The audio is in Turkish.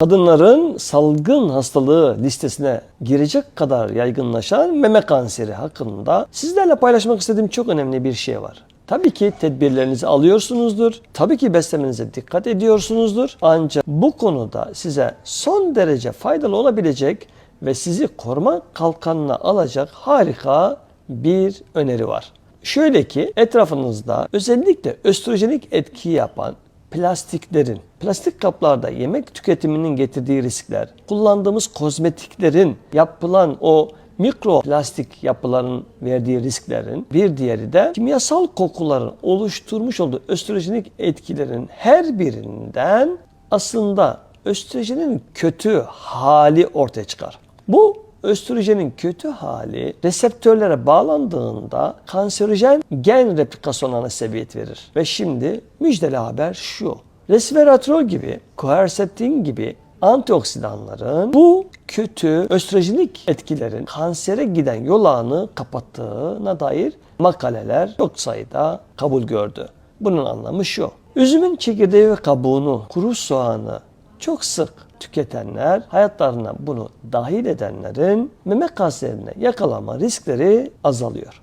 Kadınların salgın hastalığı listesine girecek kadar yaygınlaşan meme kanseri hakkında sizlerle paylaşmak istediğim çok önemli bir şey var. Tabii ki tedbirlerinizi alıyorsunuzdur. Tabii ki beslemenize dikkat ediyorsunuzdur. Ancak bu konuda size son derece faydalı olabilecek ve sizi koruma kalkanına alacak harika bir öneri var. Şöyle ki etrafınızda özellikle östrojenik etki yapan plastiklerin, plastik kaplarda yemek tüketiminin getirdiği riskler, kullandığımız kozmetiklerin yapılan o mikroplastik yapıların verdiği risklerin bir diğeri de kimyasal kokuların oluşturmuş olduğu östrojenik etkilerin her birinden aslında östrojenin kötü hali ortaya çıkar. Bu östrojenin kötü hali reseptörlere bağlandığında kanserojen gen replikasyonlarına sebebiyet verir. Ve şimdi müjdeli haber şu. Resveratrol gibi, quercetin gibi antioksidanların bu kötü östrojenik etkilerin kansere giden yol ağını kapattığına dair makaleler çok sayıda kabul gördü. Bunun anlamı şu. Üzümün çekirdeği ve kabuğunu, kuru soğanı çok sık tüketenler, hayatlarına bunu dahil edenlerin meme kanserine yakalama riskleri azalıyor.